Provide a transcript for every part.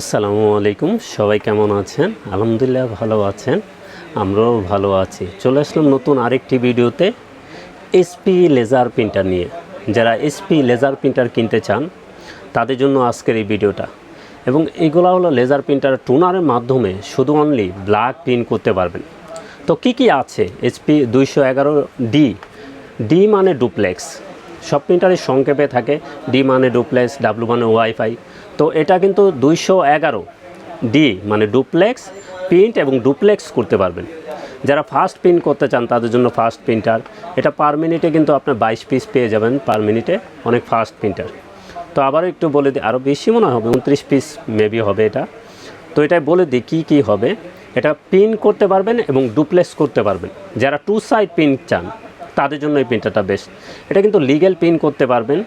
আসসালামু আলাইকুম, সবাই কেমন আছেন? আলহামদুলিল্লাহ ভালো আছেন, আমরাও ভালো আছি। চলে আসলাম নতুন আরেকটি ভিডিওতে এসপি লেজার প্রিন্টার নিয়ে। যারা এসপি লেজার প্রিন্টার কিনতে চান, তাদের জন্য আজকের এই ভিডিওটা। এবং এগুলো হলো লেজার প্রিন্টার টুনারের মাধ্যমে শুধু অনলি ব্ল্যাক প্রিন্ট করতে পারবেন। তো কি কি আছে এসপি দুইশো এগারো ডি ডি মানে ডুপ্লেক্স সব প্রিন্টারের সংক্ষেপে থাকে ডি মানে ডুপ্লেক্স ডাব্লু মানে ওয়াইফাই তো এটা কিন্তু দুইশো এগারো। ডি মানে ডুপ্লেক্স প্রিন্ট এবং ডুপ্লেক্স করতে পারবেন। যারা ফাস্ট প্রিন্ট করতে চান, তাদের জন্য ফাস্ট প্রিন্টার এটা পার মিনিটে কিন্তু আপনার বাইশ পিস পেয়ে যাবেন পার মিনিটে অনেক ফাস্ট প্রিন্টার তো আবারও একটু বলে দিই, আরও বেশি মনে হবে, উনত্রিশ পিস মেবি হবে এটা। তো এটাই বলে দিই, কী কী হবে? এটা পিন করতে পারবেন এবং ডুপ্লেক্স করতে পারবেন। যারা টু সাইড পিন চান তাদের জন্য এই প্রিন্টারটা বেস্ট এটা কিন্তু লিগেল প্রিন্ট করতে পারবেন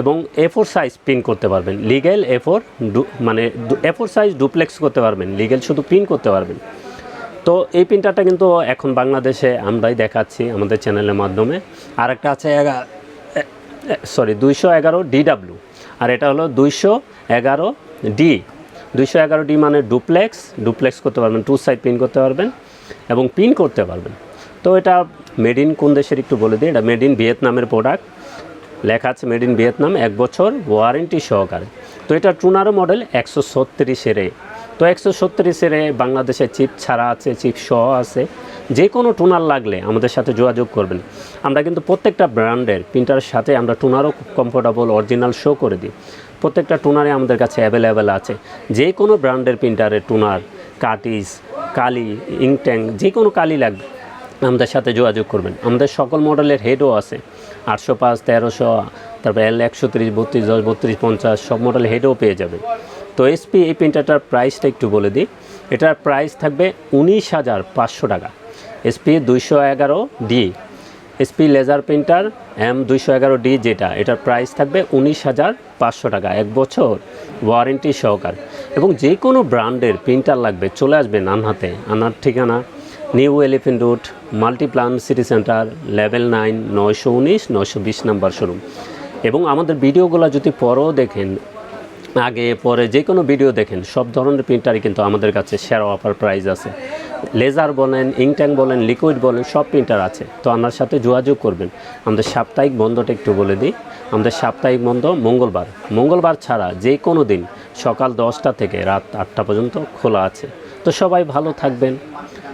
এবং এ ফোর সাইজ প্রিন্ট করতে পারবেন। লিগেল এ ফোর মানে এ ফোর সাইজ ডুপ্লেক্স করতে পারবেন। লিগেল শুধু প্রিন্ট করতে পারবেন। তো এই প্রিন্টারটা কিন্তু এখন বাংলাদেশে আমরাই দেখাচ্ছি আমাদের চ্যানেলের মাধ্যমে। আর একটা আছে সরি দুইশো এগারো ডিডাব্লিউ আর এটা হলো দুইশো এগারো ডি দুইশো এগারো ডি মানে ডুপ্লেক্স ডুপ্লেক্স করতে পারবেন টু সাইড প্রিন্ট করতে পারবেন এবং পিন করতে পারবেন। তো এটা মেড ইন কোন দেশের একটু বলে দিই, এটা মেড ইন ভিয়েতনামের প্রোডাক্ট লেখা আছে মেড ইন ভিয়েতনাম, এক বছর ওয়ারেন্টি সহকারে। তো এটা টুনারো মডেল একশো ছত্রিশের এ। তো একশো ছত্রিশের এ বাংলাদেশে চিপ ছাড়া আছে চিপ সহ আছে। যে কোনো টুনার লাগলে আমাদের সাথে যোগাযোগ করবেন। আমরা কিন্তু প্রত্যেকটা ব্র্যান্ডের, প্রিন্টারের সাথে আমরা টুনারও খুব কমফোর্টেবল অরিজিনাল শো করে দিই। প্রত্যেকটা টুনারে আমাদের কাছে অ্যাভেলেবেল আছে। যে কোনো ব্র্যান্ডের প্রিন্টারের টুনার কাটিস, কালি ইংট্যাং যে কোনো কালি লাগবে। আমাদের সাথে যোগাযোগ করবেন। আমাদের সকল মডেলের হেডও আছে। আটশো পাঁচ, তেরোশো, তারপর এল একশো তিরিশ, বত্রিশ, দশ, বত্রিশ, পঞ্চাশ, সব মডেল হেডও পেয়ে যাবেন। তো এসপি এই প্রিন্টারটার প্রাইসটা একটু বলে দিই। এটার প্রাইস থাকবে উনিশ হাজার পাঁচশো টাকা। এসপি দুইশো এগারো D SP laser printer M দুইশো এগারো ডি যেটা, এটার প্রাইস থাকবে উনিশ হাজার পাঁচশো টাকা, এক বছর ওয়ারেন্টি সহকার। এবং যে কোনো ব্র্যান্ডের প্রিন্টার লাগবে, চলে আসবেন আনহাতে। আনার ঠিকানা New Elephant Road, Multiplan City Centre, level nine, নয়শো উনিশ, নয়শো বিশ নাম্বার শোরুম। এবং আমাদের ভিডিওগুলো যদি পরেও দেখেন, আগে, পরে যে কোনো ভিডিও দেখেন, সব ধরনের প্রিন্টারই কিন্তু আমাদের কাছে শেয়ার অফার প্রাইস আছে। লেজার বলেন ইংট্যাঙ্ক বলেন লিকুইড বলেন, সব প্রিন্টার আছে। তো আমার সাথে যোগাযোগ করবেন। আমাদের সাপ্তাহিক বন্ধটা একটু বলে দিই। আমাদের সাপ্তাহিক বন্ধ মঙ্গলবার। মঙ্গলবার ছাড়া যে কোনো দিন সকাল দশটা থেকে রাত আটটা পর্যন্ত খোলা আছে। তো সবাই ভালো থাকবেন।